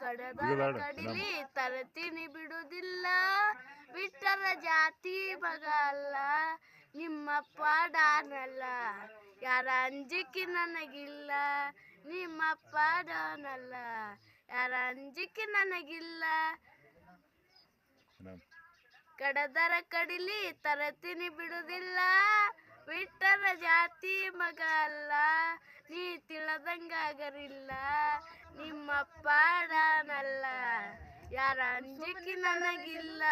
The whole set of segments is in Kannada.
ಕಡದ ಕಡಿಲಿ ತರತೀನಿ ಬಿಡುದಿಲ್ಲ. ಬಿಟ್ಟರ ಜಾತಿ ಮಗ ಅಲ್ಲ ನಿಮ್ಮಪ್ಪ ಡಾನಲ್ಲ. ಯಾರ ಅಂಜಿಕೆ ನನಗಿಲ್ಲ ನಿಮ್ಮಪ್ಪ ಡಾನಲ್ಲ. ಯಾರ ಅಂಜಿಕೆ ನನಗಿಲ್ಲ. ಕಡದರ ಕಡಿಲಿ ತರತೀನಿ ಬಿಡುದಿಲ್ಲ. ವಿಟ್ಟರ ಜಾತಿ ಮಗ ಅಲ್ಲ ನೀ ತಿಳದಂಗಾಗರಿಲ್ಲ ನಿಮ್ಮಪ್ಪ ಪಾಡನಲ್ಲ ಯಾರ ಅಂಜಿಕೆ ನನಗಿಲ್ಲ.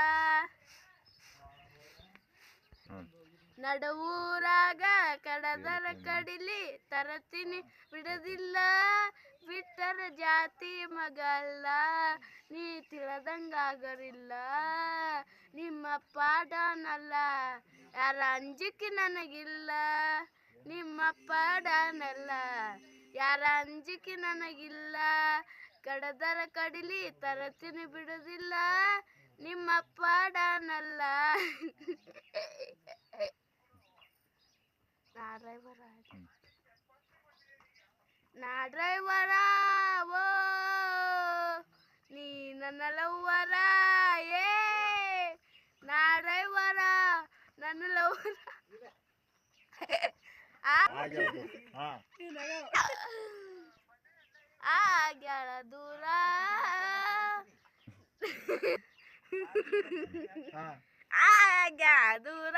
ನಡವೂರಾಗ ನಡುವೂರಾಗ ಕಡದರ ಕಡಿಲಿ ತರತೀನಿ ಬಿಡದಿಲ್ಲ. ಬಿಟ್ಟರ ಜಾತಿ ಮಗಲ್ಲ. ನೀ ತಿಳದಂಗಾಗರಿಲ್ಲ ನಿಮ್ಮ ಪಾಡನಲ್ಲ ಯಾರ ಅಂಜಿಕೆ ನನಗಿಲ್ಲ. ನಿಮ್ಮಪ್ಪ ಪಾಡನಲ್ಲ ಯಾರ ಅಂಜಿಕೆ ನನಗಿಲ್ಲ. ಕಡದರ ಕಡಿಲಿ ತರತೀನಿ ಬಿಡುದಿಲ್ಲ. ನಿಮ್ಮಪ್ಪ ಡಾನಲ್ಲ ನಾ ಡ್ರೈವರ ನಾ ಡ್ರೈವರ ಓ ನೀ ನನ್ನ ಲವ್ವರ ಏ ನಾ ಡ್ರೈವರ ನನ್ನ ಲವ್ವರ ಆಗ್ಯಾಳ ದೂರ ಹಾಂ ಆಗ್ಯಾಳ ದೂರ